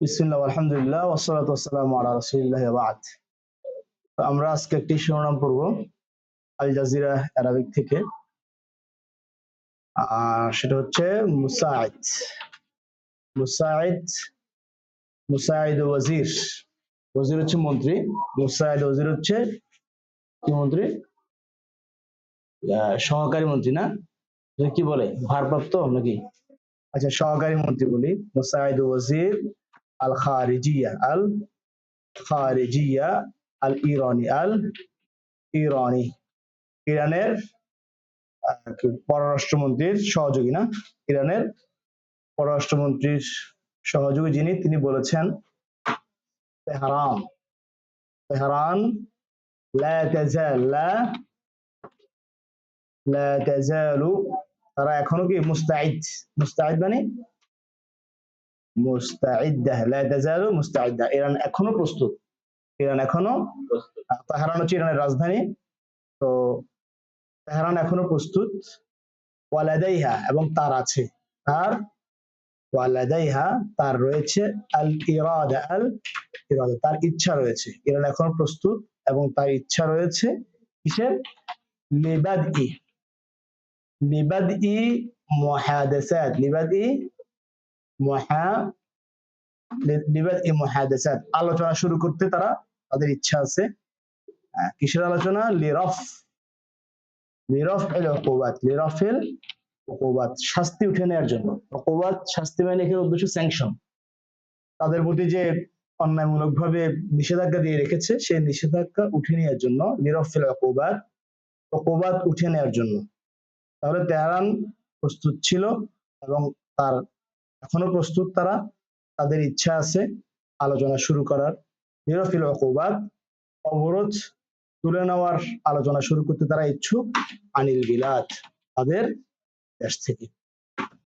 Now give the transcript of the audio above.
আলহামদুলিল্লাহ ওসলাত ওসালাম রসুলিল্লাহ আমরা আজকে একটি শিরোনাম পড়ব আল জাজিরা অ্যারাবিক থেকে। সেটা হচ্ছে মুসাইদ। মুসাইদ মুসাইদ ওয়াজির। ওয়াজির হচ্ছে মন্ত্রী, মুসাইদ ওয়াজির হচ্ছে কি মন্ত্রী? সহকারী মন্ত্রী না? কি বলে? ভারপ্রাপ্ত নাকি? আচ্ছা সহকারী মন্ত্রী বলি। মুসাইদ ওয়াজির আল খারিজিয়া আল খারিজিয়া আল ইরানি আল ইরানি ইরানের পররাষ্ট্রমন্ত্রীর সহযোগী না? ইরানের পররাষ্ট্রমন্ত্রীর সহযোগী যিনি, তিনি বলেছেন, তেহরান তেহরান তারা এখনও কি মুস্তাইদ মুস্তাইদ মানে মুস্তাইদ্দাহ লা তাজালু মুস্তাইদ্দাহ ইরান এখনও প্রস্তুত। ইরান এখনও তেহরান হচ্ছে ইরানের রাজধানী। তো তেহরান এখনও প্রস্তুত। ওয়ালাদাইহা এবং তার আছে। তার ওয়ালাদাইহা তার রয়েছে আল ইরাদা আল ইরাদা তার ইচ্ছা রয়েছে। ইরান এখনও প্রস্তুত এবং তার ইচ্ছা রয়েছে কিসের? লিবাদ ই লিবাদ ই মুহাদাসাত। লিবাদ ই মুহা লিবাদ ই মুহাদাসাত আলোচনা শুরু করতে তারা তাদের ইচ্ছা আছে। কিসের আলোচনা? লিরফ। লিরফ এল উকুবাত লিরফিল উকুবাত শাস্তি উঠে নেওয়ার জন্য। উকুবাত শাস্তি মানে এখানে উদ্দেশ্য স্যাংশন তাদের প্রতি যে অন্যায়মূলক ভাবে নিষেধাজ্ঞা দিয়ে রেখেছে সেই নিষেধাজ্ঞা উঠে নেওয়ার জন্য লিরফিল উকুবাত উকুবাত উঠে নেওয়ার জন্য। তাহলে তেহরান প্রস্তুত ছিল এবং তার এখনও প্রস্তুত তারা, তাদের ইচ্ছা আছে আলোচনা শুরু করার। নিরফিল অকুবাদ, অবরোধ তুলে নেওয়ার আলোচনা শুরু করতে তারা ইচ্ছুক। আনিল বিলাত, তাদের দেশ থেকে।